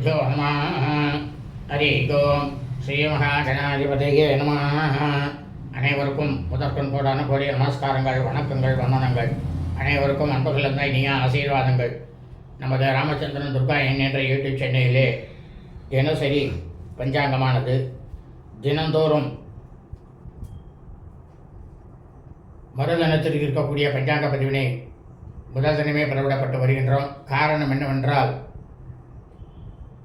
भ्यो नमः ஹரி ஓம் ஸ்ரீ மகாகணாதிபதியே நம அனைவருக்கும் முதற்கண் கோடான கோடிய நமஸ்காரங்கள் வணக்கங்கள் வந்தனங்கள் அனைவருக்கும் அன்பு கலந்த இனிய ஆசீர்வாதங்கள் நமது ராமச்சந்திரன் துர்கா என் என்ற யூடியூப் சேனலிலே தினசரி பஞ்சாங்கமானது தினந்தோறும் மறுதினத்தில் இருக்கக்கூடிய பஞ்சாங்க பதிவினை முதல் தினமே பெறவிடப்பட்டு வருகின்றோம் காரணம் என்னவென்றால்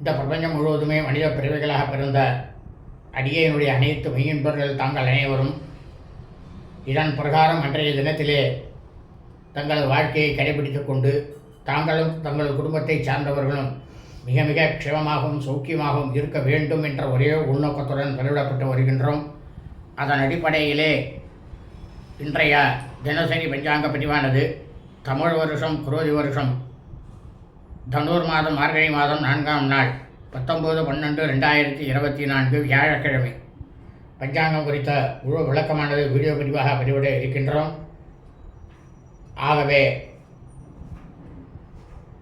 இந்த பிரபஞ்சம் முழுவதுமே மனித பிறவிகளாக பிறந்த அடியனுடைய அனைத்து மெய்யின்பர்கள் தாங்கள் அனைவரும் இதன் பிரகாரம் அன்றைய தினத்திலே தங்கள் வாழ்க்கையை கடைபிடித்து கொண்டு தாங்களும் தங்கள் குடும்பத்தை சார்ந்தவர்களும் மிக மிக க்ஷமமாகவும் சௌக்கியமாகவும் இருக்க வேண்டும் என்ற ஒரே உள்நோக்கத்துடன் பெருவிடப்பட்டு வருகின்றோம். அதன் அடிப்படையிலே இன்றைய தினசரி பஞ்சாங்க பதிவானது தமிழ் வருஷம் குரோதி வருஷம் தனூர் மாதம் மார்கழி மாதம் நான்காம் நாள் பத்தொம்போது பன்னெண்டு ரெண்டாயிரத்தி இருபத்தி நான்கு வியாழக்கிழமை. பஞ்சாங்கம் குறித்த முழு விளக்கமானது வீடியோ பதிவாக பதிவிட இருக்கின்றோம். ஆகவே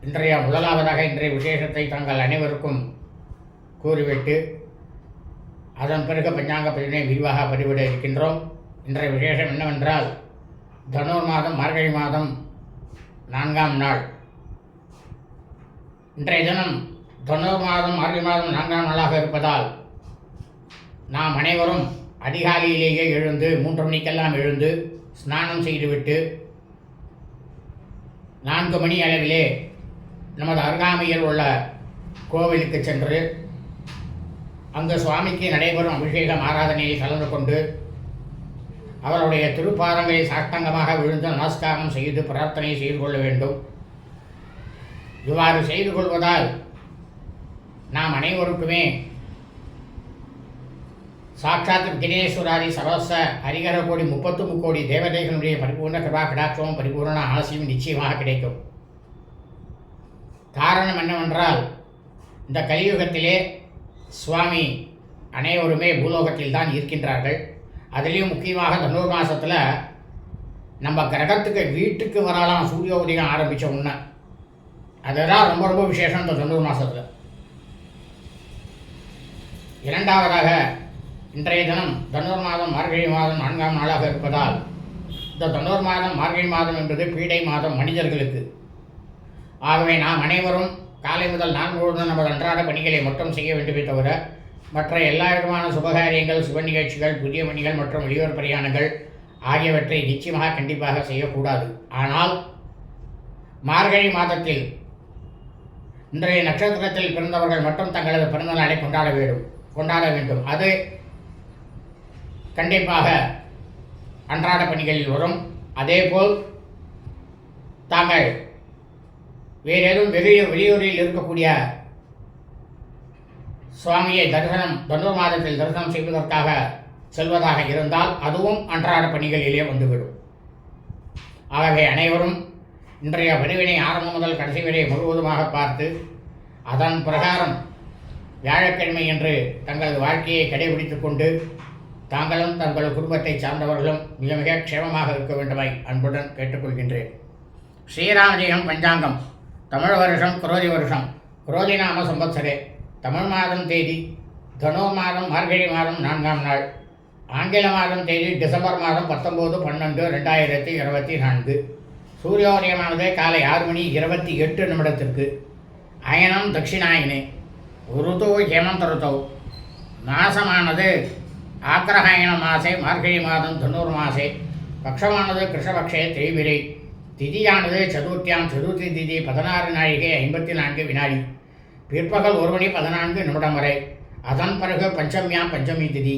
இன்றைய முதலாவதாக இன்றைய விசேஷத்தை தாங்கள் அனைவருக்கும் கூறிவிட்டு அதன் பிறகு பஞ்சாங்க பதிவினை விரிவாக பதிவிட இருக்கின்றோம். இன்றைய விசேஷம் என்னவென்றால் தனூர் மாதம் மார்கழி மாதம் நான்காம் நாள். இன்றைய தினம் தொண்ணூறு மாதம் மார்கழி மாதம் நான்காம் நாளாக இருப்பதால் நாம் அனைவரும் அதிகாலையிலேயே எழுந்து மூன்று மணிக்கெல்லாம் எழுந்து ஸ்நானம் செய்துவிட்டு நான்கு மணி அளவிலே நமது அருகாமையில் உள்ள கோவிலுக்கு சென்று அங்கு சுவாமிக்கு நடைபெறும் அபிஷேகம் ஆராதனையில் கலந்து கொண்டு அவருடைய திருப்பாதங்களை சாஷ்டங்கமாக விழுந்து நமஸ்காரம் செய்து பிரார்த்தனை செய்து கொள்ள வேண்டும். இவ்வாறு செய்து கொள்வதால் நாம் அனைவருக்குமே சாட்சாத் விக்னேஸ்வராதி சரஸ்வ ஹரிகர கோடி முப்பத்து முக்கோடி தேவதைகளுடைய பரிபூர்ண கிருபா கடாட்சமும் பரிபூர்ண ஆசையும் நிச்சயமாக கிடைக்கும். காரணம் என்னவென்றால் இந்த கலியுகத்திலே சுவாமி அனைவருமே பூலோகத்தில் தான் இருக்கின்றார்கள். அதுலேயும் முக்கியமாக தன்னூர் மாதத்தில் நம்ம கிரகத்துக்கு வீட்டுக்கு வரலாம் சூரிய உதயம் ஆரம்பித்த உடனே. அதுதான் ரொம்ப ரொம்ப விசேஷம் இந்த தொண்ணூறு மாதத்தில் இரண்டாவதாக இன்றைய தினம் தன்னூர் மாதம் மார்கழி மாதம் நான்காம் நாளாக இருப்பதால் இந்த தொண்ணூறு மாதம் மார்கழி மாதம் என்பது பீடை மாதம் மனிதர்களுக்கு. ஆகவே நாம் அனைவரும் காலை முதல் நான்கு முழுவதும் நமது அன்றாட பணிகளை மட்டும் செய்ய வேண்டுமே தவிர மற்ற எல்லா விதமான சுபகாரியங்கள் சுப நிகழ்ச்சிகள் புதிய பணிகள் மற்றும் வெளியூர் பிரயாணங்கள் ஆகியவற்றை நிச்சயமாக கண்டிப்பாக செய்யக்கூடாது. ஆனால் மார்கழி மாதத்தில் இன்றைய நட்சத்திரத்தில் பிறந்தவர்கள் மட்டும் தங்களது பிறந்த நாளை கொண்டாட வேண்டும் கொண்டாட வேண்டும். அது கண்டிப்பாக அன்றாட பணிகளில் வரும். அதேபோல் தாங்கள் வேறேதும் வெளியூர் வெளியூரில் இருக்கக்கூடிய சுவாமியை தரிசனம் தொண்டர் மாதத்தில் தரிசனம் செய்வதற்காக செல்வதாக இருந்தால் அதுவும் அன்றாட பணிகளிலே வந்துவிடும். ஆகவே அனைவரும் இன்றைய பதிவினை ஆரம்பம் முதல் கடைசி வரை முழுவதுமாக பார்த்து அதன் பிரகாரம் வியாழக்கிழமை என்று தங்களது வாழ்க்கையை கடைபிடித்து கொண்டு தாங்களும் தங்கள் குடும்பத்தை சார்ந்தவர்களும் மிக மிக க்ஷேமமாக இருக்க வேண்டுமாய் அன்புடன் கேட்டுக்கொள்கின்றேன். ஸ்ரீராமஜெயம் பஞ்சாங்கம் தமிழ் வருஷம் குரோதி வருஷம் குரோதி நாம சம்பத்சரே தமிழ் மாதம் தேதி தனோ மாதம் மார்கழி மாதம் நான்காம் நாள் ஆங்கில மாதம் தேதி டிசம்பர் மாதம் பத்தொம்போது பன்னெண்டு ரெண்டாயிரத்தி இருபத்தி நான்கு. சூரியோதயமானது காலை ஆறு மணி இருபத்தி எட்டு நிமிடத்திற்கு. அயனம் தட்சிணாயினே ருதோ ஹேமந்த ருதோ மாசமானது ஆக்கிரகாயண மாசே மார்கழி மாதம் தொண்ணூறு மாசே. பக்ஷமானது கிருஷ்ணபக்ஷே தேய்பிரை திதியானது சதுர்த்தியாம் சதுர்த்தி திதி பதினாறு நாழிகை ஐம்பத்தி நான்கு வினாடி. பிற்பகல் ஒரு மணி பதினான்கு நிமிடம் வரை. அதன் பிறகு பஞ்சம்யாம் பஞ்சமி திதி.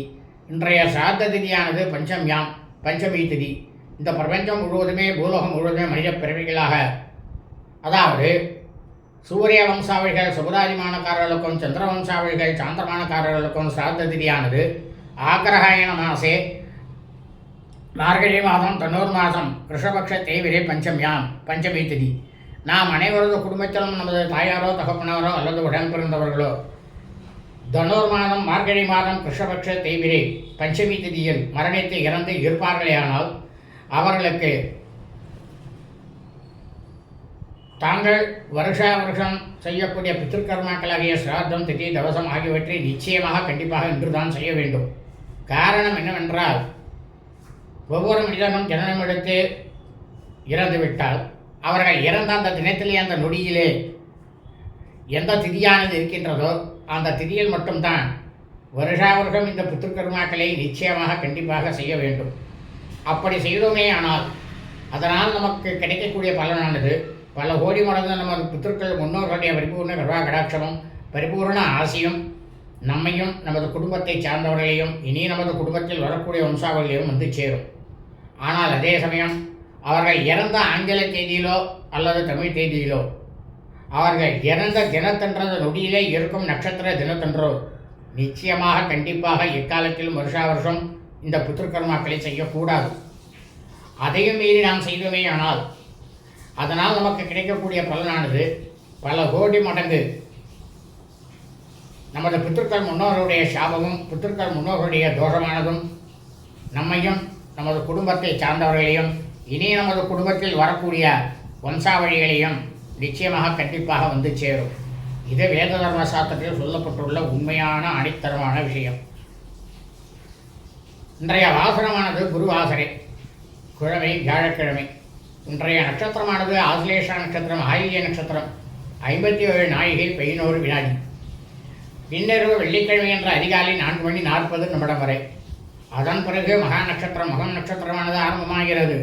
இன்றைய சாத்த திதியானது பஞ்சம்யாம் பஞ்சமி திதி. இந்த பிரபஞ்சம் முழுவதுமே பூலோகம் முழுவதுமே மனித பிறவிகளாக. அதாவது சூரிய வம்சாவளிகள் சுபராதிமானக்காரர்களுக்கும் சந்திர வம்சாவளிகள் சாந்திரமானக்காரர்களுக்கும் சிராத்த திதியானது ஆக்கிரகாயண மாசே. மார்கழி மாதம் தொண்ணூறு மாதம் கிருஷ்ணபக்ஷ தேவிரே பஞ்சமியாம் பஞ்சமி திதி. நாம் அனைவரது குடும்பத்திலும் நமது தாயாரோ தகப்பனாரோ அல்லது உடன் பிறந்தவர்களோ தனூர் மாதம் மார்கழி மாதம் கிருஷ்ணபக்ஷ தேய்பிரை பஞ்சமி திதியில் மரணித்து இறந்து இருப்பார்களேயானால் அவர்களுக்கு தாங்கள் வருஷா வருஷம் செய்யக்கூடிய பித்திருக்கர்மாக்களாகிய சிராத்தம் திதி தவசம் ஆகியவற்றை நிச்சயமாக கண்டிப்பாக இன்றுதான் செய்ய வேண்டும். காரணம் என்னவென்றால் ஒவ்வொரு மனிதனும் ஜனனம் எடுத்து இறந்து விட்டால் அவர்கள் இறந்த அந்த தினத்திலே அந்த நொடியிலே எந்த திதியானது இருக்கின்றதோ அந்த திதியில் மட்டும்தான் வருஷா வருஷம் இந்த பித்திருக்கர்மாக்களை நிச்சயமாக கண்டிப்பாக செய்ய வேண்டும். அப்படி செய்தோமே ஆனால் அதனால் நமக்கு கிடைக்கக்கூடிய பலனானது பல கோடி மடங்கு நமது பித்திருக்கள் முன்னோர்களுடைய பரிபூர்ண கர்வா கடாட்சமும் பரிபூர்ண ஆசையும் நம்மையும் நமது குடும்பத்தை சார்ந்தவர்களையும் இனி நமது குடும்பத்தில் வரக்கூடிய வம்சாவளியையும் வந்து சேரும். ஆனால் அதே சமயம் அவர்கள் இறந்த ஆங்கில தேதியிலோ அல்லது தமிழ் தேதியிலோ அவர்கள் இறந்த தினத்தன்றது நொடியிலே இருக்கும் நட்சத்திர தினத்தன்றோ நிச்சயமாக கண்டிப்பாக எக்காலத்திலும் வருஷா வருஷம் இந்த புத்திரகர்மாக்களை செய்யக்கூடாது. அதையும் மீறி நாம் செய்தோமே ஆனால் அதனால் நமக்கு கிடைக்கக்கூடிய பலனானது பல கோடி மடங்கு. நமது பித்திருக்கள் முன்னோர்களுடைய சாபமும் பித்திருக்கள் முன்னோர்களுடைய தோஷமானதும் நம்மையும் நமது குடும்பத்தை சார்ந்தவர்களையும் இனி நமது குடும்பத்தில் வரக்கூடிய வம்சாவழிகளையும் நிச்சயமாக கண்டிப்பாக வந்து சேரும். இது வேத தர்ம சாஸ்திரத்தில் சொல்லப்பட்டுள்ள உண்மையான அடித்தரமான விஷயம். இன்றைய வாசனமானது குருவாசரை. கிழமை வியாழக்கிழமை. இன்றைய நட்சத்திரமானது ஆசிலேஷா நட்சத்திரம் ஆயில்ய நட்சத்திரம். ஐம்பத்தி ஏழு நாழிகை பதினோரு வினாடி. பின்னிரவு வெள்ளிக்கிழமை என்ற அதிகாலை நான்கு மணி நாற்பது நிமிடம் வரை. அதன் பிறகு மகா நட்சத்திரம் மகம் நட்சத்திரமானது ஆரம்பமாகிறது.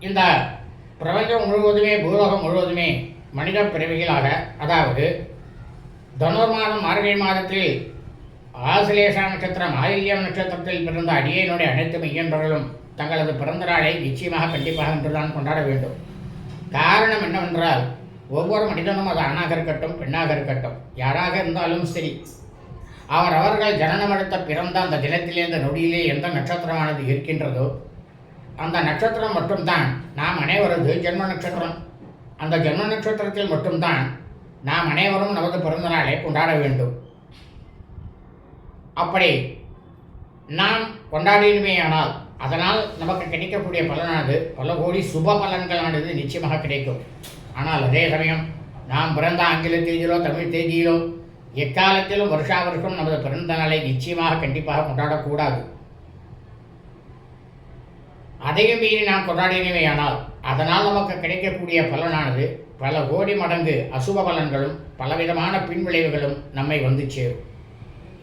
இந்த பிரபஞ்சம் முழுவதுமே பூலோகம் முழுவதுமே மனித பிறவிகளாக அதாவது தனுர் மாதம் மார்கழி மாதத்தில் ஆசிலேஷா நட்சத்திரம் ஆயில்யம் நட்சத்திரத்தில் பிறந்த அடியனுடைய அனைத்து மையன்பர்களும் தங்களது பிறந்த நாளை நிச்சயமாக கண்டிப்பாக இன்றுதான் கொண்டாட வேண்டும். காரணம் என்னவென்றால் ஒவ்வொரு மனிதனும் அது ஆணாக இருக்கட்டும் பெண்ணாக இருக்கட்டும். யாராக இருந்தாலும் சரி அவர் அவர்கள் ஜனனம் எடுத்த பிறந்த அந்த தினத்திலே அந்த நொடியிலே எந்த நட்சத்திரமானது இருக்கின்றதோ அந்த நட்சத்திரம் மட்டும்தான். நாம் அனைவரது ஜென்ம நட்சத்திரம். அந்த ஜென்ம நட்சத்திரத்தில் மட்டும்தான் நாம் அனைவரும் நமது பிறந்த நாளை கொண்டாட வேண்டும். அப்படி நாம் கொண்டாடினுமேயானால் அதனால் நமக்கு கிடைக்கக்கூடிய பலனானது பல கோடி சுப பலன்களானது நிச்சயமாக கிடைக்கும். ஆனால் அதே சமயம் நாம் பிறந்த ஆங்கில தேதியிலோ தமிழ் தேதியிலோ எக்காலத்திலும் வருஷா வருஷம் நமது பிறந்த நாளை நிச்சயமாக கண்டிப்பாக கொண்டாடக்கூடாது. அதையும் மீறி நாம் கொண்டாடினவேயானால் அதனால் நமக்கு கிடைக்கக்கூடிய பலனானது பல கோடி மடங்கு அசுப பலன்களும் பலவிதமான பின்விளைவுகளும் நம்மை வந்து சேரும்.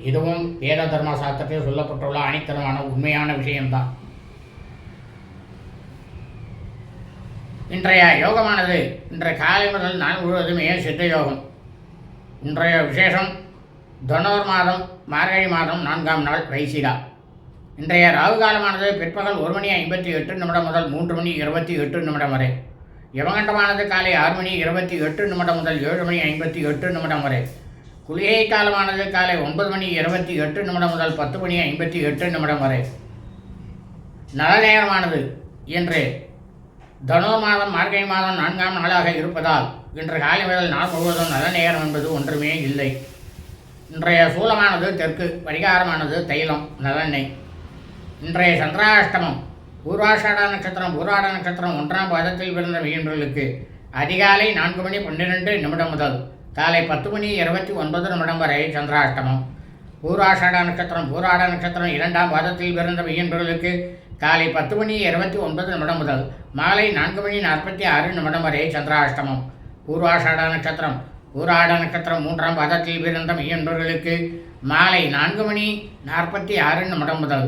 இதுவும் வேத தர்ம சாஸ்திரத்தில் சொல்லப்பட்டுள்ள அனைத்தனமான உண்மையான விஷயம்தான். இன்றைய யோகமானது இன்றைய காலை முதல் நாள் முழுவதுமே சித்த யோகம். இன்றைய விசேஷம் தனோர் மாதம் மார்கழி மாதம் நான்காம் நாள் வைசிகா. இன்றைய ராகு காலமானது பிற்பகல் ஒரு மணி ஐம்பத்தி எட்டு நிமிடம் முதல் மூன்று மணி இருபத்தி எட்டு நிமிடம் வரை. யமகண்டமானது காலை ஆறு மணி இருபத்தி எட்டு நிமிடம் முதல் ஏழு மணி ஐம்பத்தி எட்டு நிமிடம் வரை. குளிகை காலமானது காலை ஒன்பது மணி இருபத்தி எட்டு நிமிடம் முதல் பத்து மணி ஐம்பத்தி எட்டு நிமிடம் வரை. நல நேரமானது இன்று தனோ மாதம் மார்கழி மாதம் நான்காம் நாளாக இருப்பதால் இன்று காலை முதல் நாள் முழுவதும் நல்ல நேரம் என்பது ஒன்றுமே இல்லை. இன்றைய சூலமானது தெற்கு பரிகாரமானது தைலம் நல்லெண்ணெய் இன்றைய சந்திராஷ்டமம் பூர்வாஷாடா நட்சத்திரம் பூராட நட்சத்திரம் ஒன்றாம் பாதத்தில் பிறந்த மீன்பர்களுக்கு அதிகாலை நான்கு மணி பன்னிரெண்டு நிமிடம் முதல் காலை பத்து மணி இருபத்தி ஒன்பது நிமிடம் வரை சந்திராஷ்டமம். பூராஷாடா நட்சத்திரம் பூராட நட்சத்திரம் இரண்டாம் பாதத்தில் பிறந்த மீன்பர்களுக்கு காலை பத்து மணி இருபத்தி ஒன்பது நிமிடம் முதல் மாலை நான்கு மணி நாற்பத்தி ஆறு நிமிடம் வரை சந்திராஷ்டமம். பூர்வாஷாடா நட்சத்திரம் பூராட நட்சத்திரம் மூன்றாம் பாதத்தில் பிறந்த மெய்யன்பர்களுக்கு மாலை நான்கு மணி நாற்பத்தி ஆறு நிமிடம் முதல்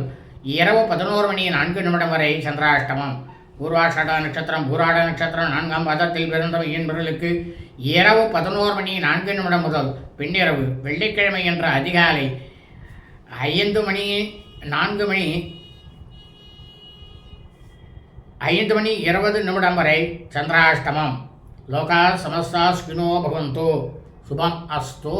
இரவு பதினோரு மணி நான்கு நிமிடம் வரை சந்திராஷ்டமம். பூர்வாஷாடா நட்சத்திரம் பூராட நட்சத்திரம் நான்காம் பாதத்தில் பிறந்த மெய்யன்பர்களுக்கு இரவு பதினோரு மணி நான்கு நிமிடம் முதல் பின்னிரவு வெள்ளிக்கிழமை என்ற அதிகாலை ஐந்து மணி நான்கு மணி ஐந்து மணி இருபது நிமிடம் வரை சந்திராஷ்டமம். லோகா சமஸ்தா ஸ்கினோ பவந்தோ சுபம் அஸ்தோ.